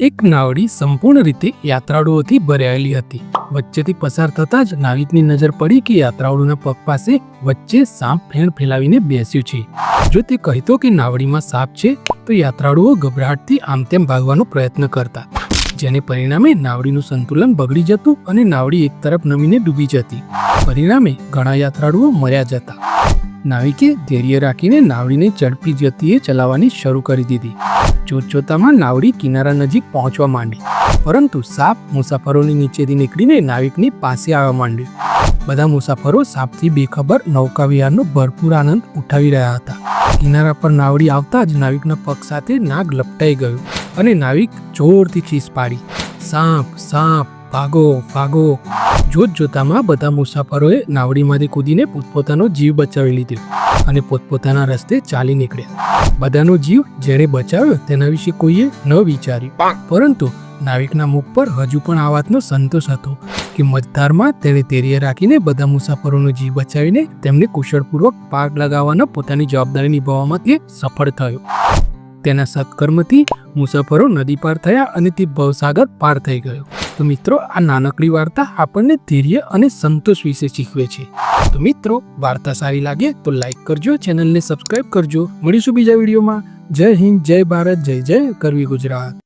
એક નાવડી સંપૂર્ણ રીતે યાત્રાળુઓથી ભરાયેલી હતી. વચ્ચેથી પસાર થતાં જ નાવિકની નજર પડી કે યાત્રાળુના પગ પાસે વચ્ચે સાપ ફેણ ફેલાવીને બેસ્યું છે. જો તે કહેતો કે નાવડીમાં સાપ છે, તો યાત્રાળુઓ ગભરાટથી આમ તેમ ભાગવાનો પ્રયત્ન કરતા. જેને પરિણામે નાવડીનું સંતુલન બગડી જતું અને નાવડી એક તરફ નમીને ડૂબી જતી. પરિણામે ઘણા યાત્રાળુઓ મર્યા જતા. નાવિકે ધૈર્ય રાખીને નાવડીને ઝડપી ગતિએ ચલાવવાની શરૂ કરી દીધી. જોતજોતામાં નાવડી કિનારા નજીક પહોંચવા માંડી. પરંતુ સાપ મુસાફરોની નીચેથી નીકળીને નાવિકની પાસે આવવા માંડ્યો. બધા મુસાફરો સાપથી બેખબર નૌકાવિહારનો ભરપૂર આનંદ ઉઠાવી રહ્યા હતા. કિનારા પર નાવડી આવતા જ નાવિકના પગ સાથે નાગ લપટાઈ ગયું અને નાવિક જોરથી ચીસ પાડી. સાપ સાપ, ભાગો ભાગો. જોત જોતામાં બધા મુસાફરોએ નાવડીમાંથી કૂદીને પોતપોતાનો જીવ બચાવી લીધો અને પોતપોતાના રસ્તે ચાલી નીકળ્યા. બધાનો જીવ જેણે બચાવ્યો તેના વિશે કોઈએ ન વિચાર્યું. પરંતુ નાવિકના મુખ પર હજુ પણ આ વાતનો સંતોષ હતો કે મતદારમાં તેણે તેરીએ રાખીને બધા મુસાફરોનો જીવ બચાવીને તેમને કુશળપૂર્વક પાક લગાવવાના પોતાની જવાબદારી નિભાવવામાં તે સફળ થયો. તેના સત્કર્મથી મુસાફરો નદી પાર થયા અને તે ભવસાગર પાર થઈ ગયો. તો મિત્રો, આ નાનકડી વાર્તા આપણને ધૈર્ય અને સંતોષ વિશે શીખવે છે. તો મિત્રો, વાર્તા સારી લાગે તો લાઈક કરજો, ચેનલને સબસ્ક્રાઇબ કરજો. મળીશું બીજા વિડીયોમાં. જય હિન્દ, જય ભારત, જય જય, કરવી ગુજરાત.